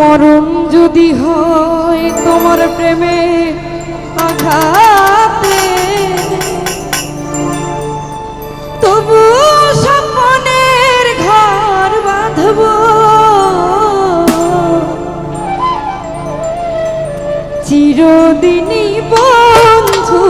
মরণ যদি হয় তোমার প্রেমে আঘাতে তবু স্বপ্নের ঘর বাঁধব। চিরদিনই বন্ধু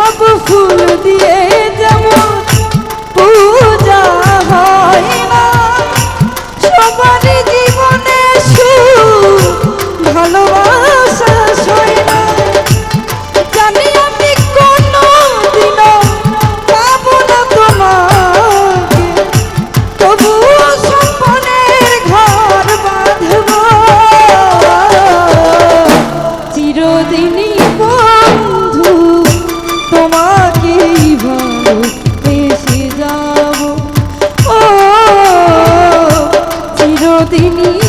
সব ফুল দিয়ে যেমন পূজা হয় না সবার জীবনে সুখ ভালোবাসা দিনী